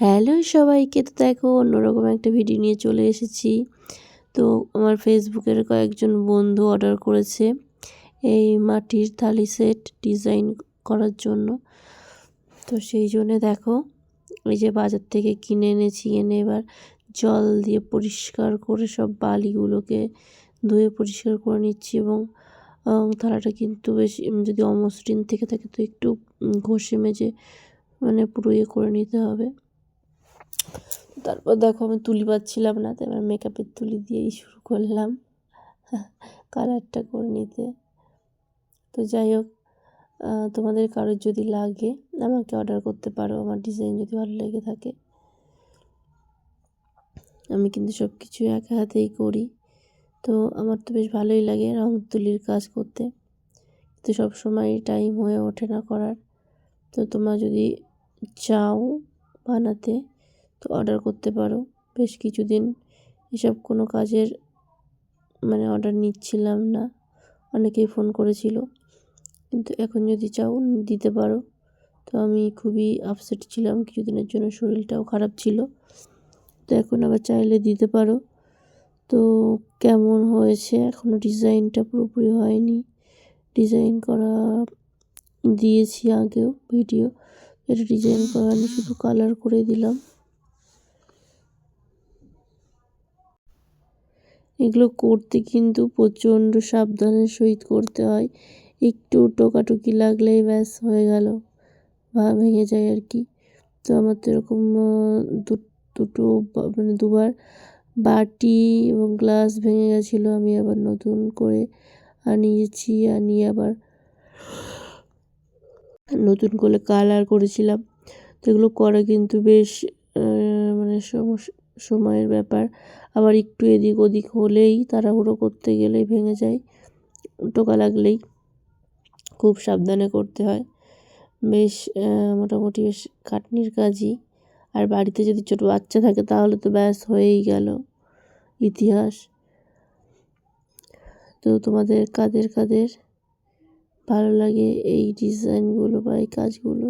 Hello সবাইকে, তো দেখো অন্যরকম একটা ভিডিও নিয়ে চলে এসেছি। তো আমার ফেসবুকের কয়েকজন বন্ধু অর্ডার করেছে এই মাটির থালি সেট ডিজাইন করার জন্য। তো সেই জন্যে দেখো, এই যে বাজার থেকে কিনে এনেছি, এনে এবার জল দিয়ে পরিষ্কার করে সব বালিগুলোকে ধুয়ে পরিষ্কার করে নিচ্ছি এবং থালাটা কিন্তু বেশি যদি অমসৃণ থেকে থাকে তো একটু ঘষে মেজে মানে পুরো ইয়ে করে নিতে হবে। তারপর দেখো আমি তুলি পাচ্ছিলাম না, তো এবার মেকআপের তুলি দিয়েই শুরু করলাম। কালারটা করে নিতে। তো যাই হোক তোমাদের কারোর যদি লাগে, আমাকে অর্ডার করতে পারো, আমার ডিজাইন যদি ভালো লেগে থাকে। আমি কিন্তু সব কিছু একা হাতেই করি। তো আমার তো বেশ ভালোই লাগে রং তুলির কাজ করতে। তো সব সময় টাইম হয়ে ওঠে না করার। তো তোমরা যদি চাও বানাতে তো অর্ডার করতে পারো। বেশ কিছুদিন এসব কোনো কাজের মানে অর্ডার নিচ্ছিলাম না। অনেকেই ফোন করেছিল। কিন্তু এখন যদি চাও দিতে পারো। তো আমি খুবই আপসেট ছিলাম। কিছুদিনের জন্য শরীরটাও খারাপ ছিল। তো এখন আবার চাইলে দিতে পারো। তো কেমন হয়েছে? এখনও ডিজাইনটা পুরোপুরি হয়নি। ডিজাইন করা দিয়েছি আগেও ভিডিও এটা ডিজাইন করা আমি শুধু কালার করে দিলাম। এগুলো করতে কিন্তু প্রচণ্ড সাবধানের সহিত করতে হয়। একটু টোকাটুকি লাগলেই ব্যাস, হয়ে গেল। বা ভেঙে যায় আর কি। তো আমার তো এরকম দুটো মানে দুবার বাটি এবং গ্লাস ভেঙে গেছিল, আমি আবার নতুন করে আনিয়েছি আনিয়ে আবার নতুন করে কালার করেছিলাম। তো এগুলো করা কিন্তু বেশ মানে সময়ের ব্যাপার। আবার একটু এদিক ওদিক হলেই তাড়াহুড়ো করতে গেলেই ভেঙে যায়। টোকা লাগলেই খুব সাবধানে করতে হয়। বেশ মোটামুটি বেশ খাটনির কাজই। আর বাড়িতে যদি ছোটো বাচ্চা থাকে তাহলে তো ব্যাস হয়েই গেল ইতিহাস। তো তোমাদের কাদের কাদের ভালো লাগে এই ডিজাইনগুলো বা এই কাজগুলো?